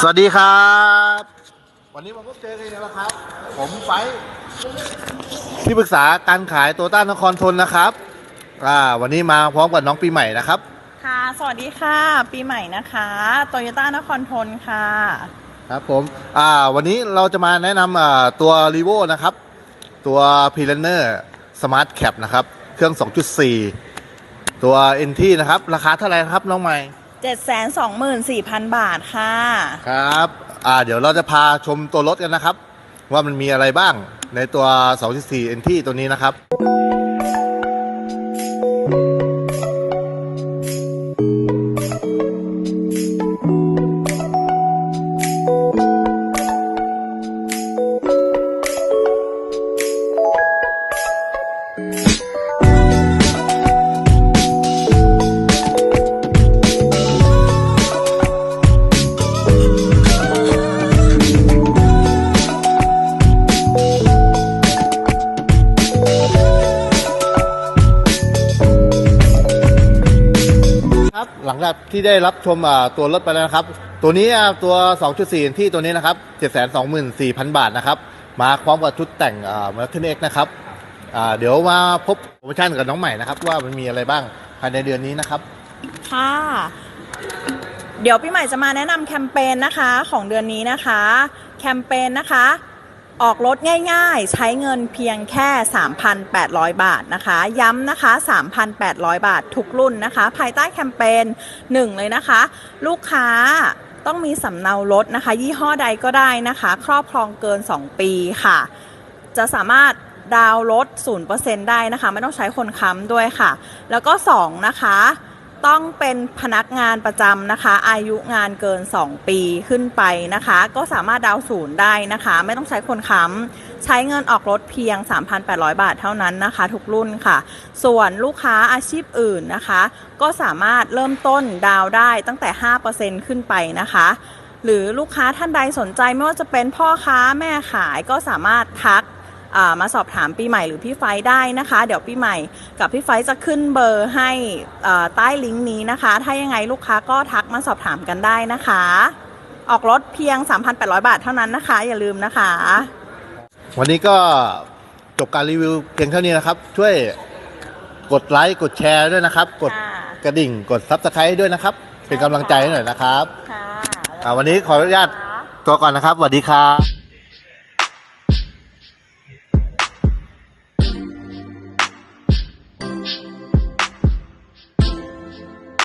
สวัสดีครับ วันนี้มาพบเจอกันอีกแล้วครับ ผมไปที่ปรึกษาการขายโตต้านครทนนะครับอ่าวันนี้มาพร้อมกับน้องปีใหม่นะครับ ค่ะ สวัสดีค่ะ ปีใหม่นะคะโตโยต้านครทนค่ะ ครับผมอ่าวันนี้เราจะมาแนะนำอ่าตัว r ีโวนะครับ ตัว p r e n e r Smart Cap นะครับ เครื่อง 2.4 ตัว NT นะครับ ราคาเท่าไหร่ครับน้องใหม่ 724,000 บาทค่ะ ครับ อ่า เดี๋ยวเราจะพาชมตัวรถกันนะครับ ว่ามันมีอะไรบ้างในตัว 2.4 NT ตัวนี้นะครับ ครับหลังจากที่ได้รับชมอ่าตัวรถไปแล้วนะครับ ตัวนี้อ่าตัว 2.4 ที่ตัวนี้นะครับ 724,000 บาทนะครับ มาพร้อมกับชุดแต่งอ่ามาเทนเอ็กนะครับอ่าเดี๋ยวมาพบโปรโมชั่นกับน้องใหม่นะครับ ว่ามันมีอะไรบ้างภายในเดือนนี้นะครับ ค่ะ เดี๋ยวปีใหม่จะมาแนะนำแคมเปญนะคะของเดือนนี้นะคะ แคมเปญนะคะ ออกรถง่ายๆ ใช้เงินเพียงแค่ 3,800 บาทนะคะ ย้ำนะคะ 3,800 บาททุกรุ่นนะคะ ภายใต้แคมเปญ1 เลยนะคะ ลูกค้าต้องมีสำเนารถนะคะ ยี่ห้อใดก็ได้นะคะ ครอบครองเกิน 2 ปีค่ะ จะสามารถดาวน์รถ0%ได้นะคะ ไม่ต้องใช้คนค้ำด้วยค่ะ แล้วก็ 2 นะคะ ต้องเป็นพนักงานประจำนะคะ อายุงานเกิน 2 ปีขึ้นไปนะคะ ก็สามารถดาวน์ศูนย์ได้นะคะ ไม่ต้องใช้คนค้ำใช้เงินออกรถเพียง 3,800 บาทเท่านั้นนะคะ ทุกรุ่นค่ะ ส่วนลูกค้าอาชีพอื่นนะคะ ก็สามารถเริ่มต้นดาวน์ได้ตั้งแต่ 5%ขึ้นไปนะคะ หรือลูกค้าท่านใดสนใจไม่ว่าจะเป็นพ่อค้าแม่ขายก็สามารถทัก มาสอบถามปีใหม่หรือพี่ไฟท์ได้นะคะ เดี๋ยวปีใหม่กับพี่ไฟท์จะขึ้นเบอร์ให้อ่าใต้ลิงก์นี้นะคะ ถ้ายังไงลูกค้าก็ทักมาสอบถามกันได้นะคะ ออกรถเพียง 3,800 บาทเท่านั้นนะคะ อย่าลืมนะคะ วันนี้ก็จบการรีวิวเพียงเท่านี้นะครับ ช่วยกดไลค์กดแชร์ด้วยนะครับ กดค่ะกระดิ่งกดซับสไครต์ด้วยนะครับ เป็นกำลังใจให้หน่อยนะครับค่ะอ่าวันนี้ขออนุญาตตัวก่อนนะครับสวัสดีครับ